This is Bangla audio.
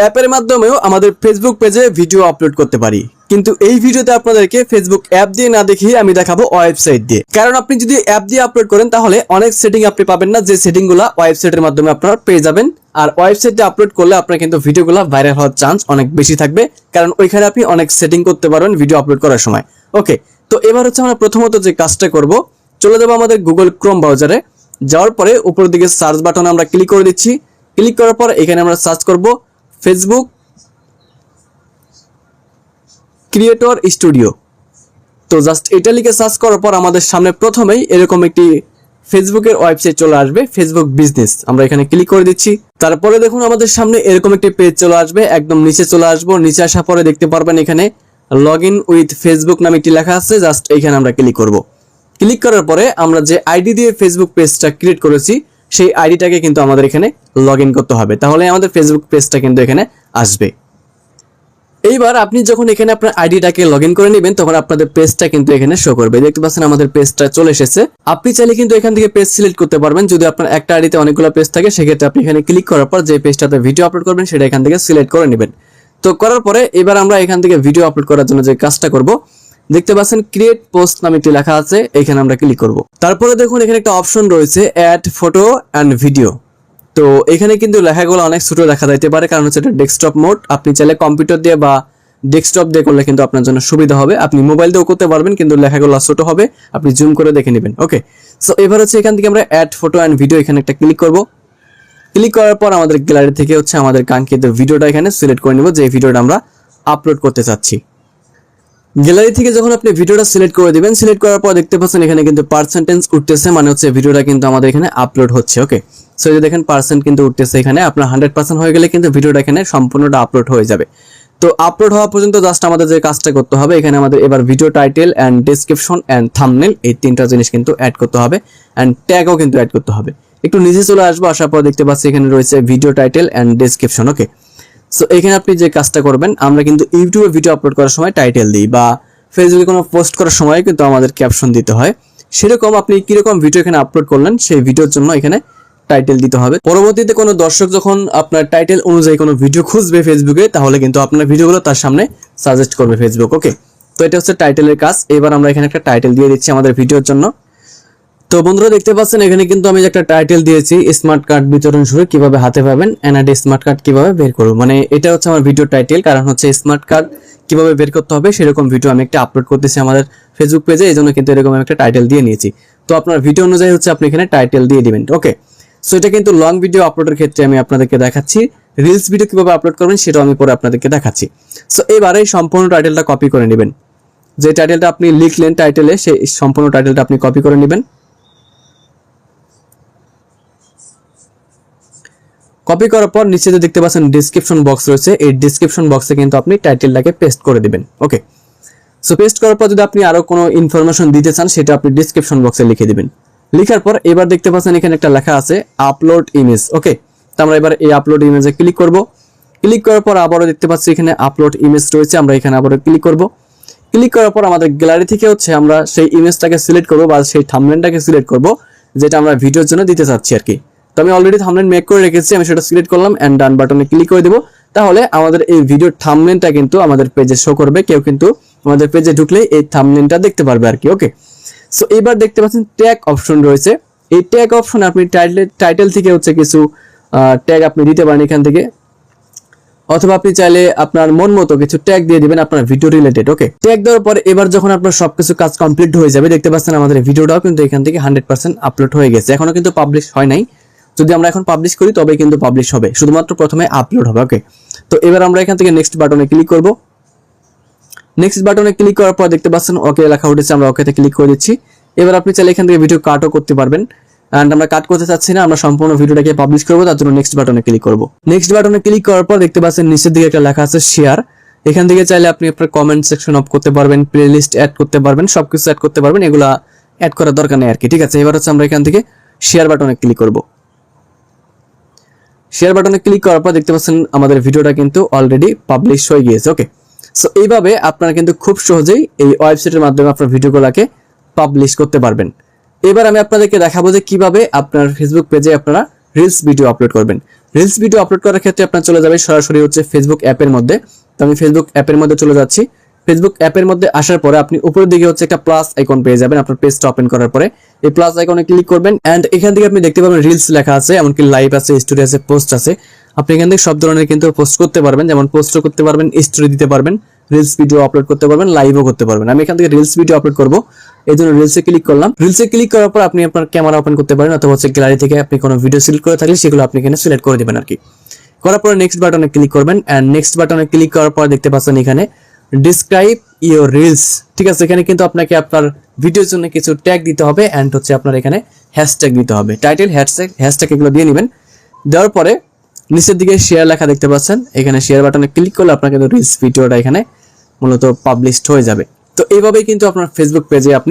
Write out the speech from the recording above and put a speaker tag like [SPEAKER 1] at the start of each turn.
[SPEAKER 1] অ্যাপের মাধ্যমেও আমাদের ফেসবুক পেজে ভিডিও আপলোড করতে পারি। কিন্তু এই ভিডিওতে আপনাদেরকে ফেসবুক অ্যাপ দিয়ে না দেখিয়ে আমি দেখাবো ওয়েবসাইট দিয়ে। কারণ আপনি যদি অ্যাপ দিয়ে আপলোড করেন, তাহলে অনেক সেটিং আপনি পাবেন না, যে সেটিংগুলো ওয়েবসাইটের মাধ্যমে আপনারা পেয়ে যাবেন। আর ওয়েবসাইটে আপলোড করলে আপনার কিন্তু ভিডিওগুলো ভাইরাল হওয়ার চান্স অনেক বেশি থাকবে। কারণ ওইখানে আপনি অনেক সেটিং করতে পারবেন ভিডিও আপলোড করার সময়। ওকে তো এবার হচ্ছে আমরা প্রথমত যে কাজটা করব, চলে যাব আমাদের গুগল ক্রোম ব্রাউজারে যাওয়ার পরে উপর দিকে সার্চ বাটনে আমরা ক্লিক করে দিচ্ছি। ক্লিক করার পর এখানে আমরা সার্চ করব ফেসবুক ক্রিয়েটর স্টুডিও তো জাস্ট এটা লিখে সার্চ করার পর আমাদের সামনে প্রথমেই এরকম একটি ফেসবুকের ওয়েবসাইট চলে আসবে ফেসবুক বিজনেস আমরা এখানে ক্লিক করে দিচ্ছি। তারপরে দেখুন আমাদের সামনে এরকম একটি পেজ চলে আসবে, একদম নিচে চলে আসব। নিচে আসার পরে দেখতে পারবেন এখানে লগ ইন উইথ ফেসবুক নামে একটি লেখা আছে জাস্ট এখানে আমরা ক্লিক করব। ক্লিক করার পরে আমরা যে আইডি দিয়ে ফেসবুক পেজটা ক্রিয়েট করেছি সেই আইডিটাকে কিন্তু আমাদের এখানে লগ করতে হবে। তাহলে আমাদের ফেসবুক পেজটা কিন্তু এখানে আসবে। এইবার আপনি যখন এখানে আপনার আইডিটাকে লগ করে নেবেন, তখন আপনাদের পেজটা কিন্তু এখানে শো করবে। দেখতে পাচ্ছেন আমাদের পেজটা চলে এসেছে। আপনি চাইলে কিন্তু এখান থেকে পেজ সিলেক্ট করতে পারবেন। যদি আপনার একটা আইডিতে অনেকগুলো পেজ থাকে, সেক্ষেত্রে আপনি এখানে ক্লিক করার পর যে পেজটাতে ভিডিও আপলোড করবেন, সেটা এখান থেকে সিলেক্ট করে নেবেন। তো করার পরে এবার আমরা এখান থেকে ভিডিও আপলোড করার জন্য যে কাজটা করব দেখতে পাচ্ছেন ক্রিয়েট পোস্ট নামে একটি লেখা আছে, এখানে আমরা ক্লিক করব। তারপরে দেখুন এখানে একটা অপশন রয়েছে অ্যাড ফটো অ্যান্ড ভিডিও তো এখানে কিন্তু লেখাগুলো অনেক ছোট দেখা যাইতে পারে, কারণ হচ্ছে এটা ডেস্কটপ মোড আপনি চাইলে কম্পিউটার দিয়ে বা ডেস্কটপ দিয়ে করলে কিন্তু আপনার জন্য সুবিধা হবে। আপনি মোবাইল দিয়েও করতে পারবেন, কিন্তু লেখাগুলো ছোট হবে। আপনি জুম করে দেখে নেবেন ওকে সো এবার হচ্ছে এখান থেকে আমরা অ্যাড ফটো অ্যান্ড ভিডিও এখানে একটা ক্লিক করব। ক্লিক করার পর আমাদের গ্যালারি থেকে হচ্ছে আমাদের কাঙ্ক্ষিত ভিডিওটা এখানে সিলেক্ট করে নেব, যে ভিডিওটা আমরা আপলোড করতে চাচ্ছি। গ্যালারি থেকে যখন আপনি ভিডিওটা সিলেক্ট করে দিবেন, সিলেক্ট করার পর দেখতে পাচ্ছেন এখানে কিন্তু পার্সেন্টেজ উঠতেছে মানে হচ্ছে ভিডিওটা কিন্তু আমাদের এখানে আপলোড হচ্ছে ওকে সো এই যে দেখেন পার্সেন্ট কিন্তু উঠতেছে এখানে, আপনার হান্ড্রেড পার্সেন্ট হয়ে গেলে কিন্তু ভিডিওটা এখানে সম্পূর্ণটা আপলোড হয়ে যাবে। তো আপলোড হওয়া পর্যন্ত জাস্ট আমাদের যে কাজটা করতে হবে, এখানে আমাদের এবার video title and description and thumbnail এই তিনটা জিনিস কিন্তু অ্যাড করতে হবে অ্যান্ড ট্যাগও কিন্তু অ্যাড করতে হবে। একটু নিচে চলে আসব, আসার পর দেখতে পাচ্ছি এখানে রয়েছে video title and description okay so এখানে আপনি যে কাজটা করবেন, আমরা কিন্তু ইউটিউবে ভিডিও আপলোড করার সময় টাইটেল দিই বা ফেসবুকে কোনো পোস্ট করার সময় কিন্তু আমাদের ক্যাপশন দিতে হয়। সেরকম আপনি কীরকম ভিডিও এখানে আপলোড করলেন, সেই ভিডিওর জন্য এখানে টাইটেল দিতে হবে। পরবর্তীতে কোনো দর্শক যখন আপনার টাইটেল অনুযায়ী কোনো ভিডিও খুঁজবে ফেসবুকে তাহলে কিন্তু আপনার ভিডিওগুলো তার সামনে সাজেস্ট করবে ফেসবুক ওকে তো এটা হচ্ছে টাইটেলের কাজ। এবার আমরা এখানে একটা টাইটেল দিয়ে দিচ্ছি আমাদের ভিডিওর জন্য। তো বন্ধুরা দেখতে পাচ্ছেন, এখানে কিন্তু আমি একটা টাইটেল দিয়েছি স্মার্ট কার্ড বিতরণ শুরু, কীভাবে হাতে পাবেন এনআইডি স্মার্ট কার্ড কীভাবে বের করব মানে এটা হচ্ছে আমার ভিডিও টাইটেল কারণ হচ্ছে স্মার্ট কার্ড কীভাবে বের করতে হবে, সেরকম ভিডিও আমি একটা আপলোড করতেছি আমাদের ফেসবুক পেজে এই জন্য কিন্তু এরকম একটা টাইটেল দিয়ে নিয়েছি। তো আপনার ভিডিও অনুযায়ী হচ্ছে আপনি এখানে টাইটেল দিয়ে দিবেন ওকে সো এটা কিন্তু লং ভিডিও আপলোডের ক্ষেত্রে আমি আপনাদেরকে দেখাচ্ছি রিলস ভিডিও কীভাবে আপলোড করবেন, সেটাও আমি পরে আপনাদেরকে দেখাচ্ছি। সো এবারে সম্পূর্ণ টাইটেলটা কপি করে নেবেন। যে টাইটেলটা আপনি লিখলেন টাইটেলে সেই সম্পূর্ণ টাইটেলটা আপনি কপি করে নেবেন। কপি করার পর নিচে যে দেখতে পাচ্ছেন ডিসক্রিপশন বক্স রয়েছে, এই ডিসক্রিপশন বক্সে কিন্তু আপনি টাইটেলটাকে পেস্ট করে দিবেন। ওকে সো পেস্ট করার পর যদি আপনি আরও কোনো ইনফরমেশন দিতে চান, সেটা আপনি ডিসক্রিপশন বক্সে লিখে দিবেন। লিখার পর এবার দেখতে পাচ্ছেন এখানে একটা লেখা আছে আপলোড ইমেজ ওকে তো আমরা এবার এই আপলোড ইমেজে ক্লিক করব। ক্লিক করার পর আবারও দেখতে পাচ্ছি এখানে আপলোড ইমেজ রয়েছে, আমরা এখানে আবারও ক্লিক করব। ক্লিক করার পর আমাদের গ্যালারি থেকে হচ্ছে আমরা সেই ইমেজটাকে সিলেক্ট করব বা সেই থামলেনটাকে সিলেক্ট করব, যেটা আমরা ভিডিওর জন্য দিতে চাচ্ছি আর কি। তো আমি অলরেডি থামলেন মেক করে রেখেছি, আমি সেটা সিলেক্ট করলাম অ্যান্ড ডান বাটনে ক্লিক করে দেবো। তাহলে আমাদের এই ভিডিওর থামলেনটা কিন্তু আমাদের পেজে শো করবে, কেউ কিন্তু আমাদের পেজে ঢুকলে এই থামলেনটা দেখতে পারবে আর কি ওকে সো এবার দেখতে পাচ্ছেন ট্যাগ অপশন রয়েছে। এই ট্যাগ অপশন আপনি টাইটেল টাইটেল থেকে হচ্ছে কিছু ট্যাগ আপনি দিতে পারেন এখান থেকে। অথবা আপনি চাইলে আপনার মন মতো কিছু ট্যাগ দিয়ে দিবেন আপনার ভিডিও রিলেটেড ওকে ট্যাগ দেওয়ার পর এবার যখন আপনার সবকিছু কাজ কমপ্লিট হয়ে যাবে, দেখতে পাচ্ছেন আমাদের ভিডিওটাও কিন্তু এখান থেকে হান্ড্রেড পার্সেন্ট আপলোড হয়ে গেছে। এখনও কিন্তু পাবলিশ হয় নাই। যদি আমরা এখন পাবলিশ করি তবে কিন্তু পাবলিশ হবে। শুধুমাত্র প্রথমে আপলোড হবে ওকে তো এবার আমরা এখান থেকে নেক্সট বাটনে ক্লিক করব। নেক্সট বাটনে ক্লিক করার পর দেখতে পাচ্ছেন ওকে লেখা উঠেছে, আমরা ওকেতে ক্লিক করে দিচ্ছি। এবার আপনি চাইলে এখান থেকে ভিডিও কাটও করতে পারবেন। অ্যান্ড আমরা কাট করতে চাচ্ছি না, আমরা সম্পূর্ণ ভিডিওটাকে পাবলিশ করব, তার জন্য নেক্সট বাটনে ক্লিক করব। নেক্সট বাটনে ক্লিক করার পর দেখতে পাচ্ছেন, নিচের দিকে একটা লেখা আছে শেয়ার এখান থেকে চাইলে আপনি আপনার কমেন্ট সেকশন অফ করতে পারবেন প্লে লিস্ট অ্যাড করতে পারবেন, সবকিছু অ্যাড করতে পারবেন, এগুলা অ্যাড করার দরকার নেই আর কি, ঠিক আছে? এবার হচ্ছে আমরা এখান থেকে শেয়ার বাটনে ক্লিক করব। শেয়ার বাটনে ক্লিক করার পর দেখতে পাচ্ছেন আমাদের ভিডিওটা কিন্তু অলরেডি পাবলিশ হয়ে গিয়েছে ওকে সো এইভাবে আপনারা কিন্তু খুব সহজেই এই ওয়েবসাইটের মাধ্যমে আপনার ভিডিওগুলোকে পাবলিশ করতে পারবেন। এবার আমি আপনাদেরকে দেখাবো যে কীভাবে আপনার ফেসবুক পেজে আপনারা রিলস ভিডিও আপলোড করবেন। রিলস ভিডিও আপলোড করার ক্ষেত্রে আপনার চলে যাবে সরাসরি হচ্ছে ফেসবুক অ্যাপের মধ্যে। তো আমি ফেসবুক অ্যাপের মধ্যে চলে যাচ্ছি। ফেসবুক অ্যাপের মধ্যে আসার পরে আপনি উপরের দিকে হচ্ছে একটা প্লাস আইকন পেয়ে যাবেন। আপনার পেজটা ওপেন করার পরে এই প্লাস আইকনে ক্লিক করবেন এন্ড এখান থেকে আপনি দেখতে পাবেন রিলস লেখা আছে, এমনকি লাইভ আছে স্টোরি আছে পোস্ট আছে। আপনি এখান থেকে সব ধরনের কিন্তু পোস্ট করতে পারবেন, যেমন পোস্টও করতে পারবেন স্টোরি দিতে পারবেন রিলস ভিডিও আপলোড করতে পারবেন লাইভও করতে পারবেন। আমি এখান থেকে রিলস ভিডিও আপলোড করব। এই জন্য রিলসে ক্লিক করলাম। রিলসে ক্লিক করার পর আপনি আপনার ক্যামেরা ওপেন করতে পারেন, অথবা হচ্ছে গ্যালারি থেকে আপনি কোনো ভিডিও সিলেক্ট করে থাকলে সেগুলো আপনি এখানে সিলেক্ট করে দিবেন আর কি করার পরে নেক্সট বাটনে ক্লিক করবেন এন্ড নেক্সট বাটনে ক্লিক করার পর দেখতে পাচ্ছেন এখানে ডিসক্রাইব ইউর রিলস ঠিক আছে, এখানে কিন্তু আপনাকে আপনার ভিডিওর জন্য কিছু ট্যাগ দিতে হবে অ্যান্ড হচ্ছে আপনার এখানে হ্যাশট্যাগ দিতে হবে। টাইটেল হ্যাশট্যাগ হ্যাশট্যাগ এগুলো দিয়ে নেবেন। দেওয়ার পরে নিচের দিকে শেয়ার লেখা দেখতে পাচ্ছেন। এখানে শেয়ার বাটনে ক্লিক করলে আপনার কিন্তু রিলস ভিডিওটা এখানে মূলত পাবলিশড হয়ে যাবে। তো এইভাবেই কিন্তু আপনার ফেসবুক পেজে আপনি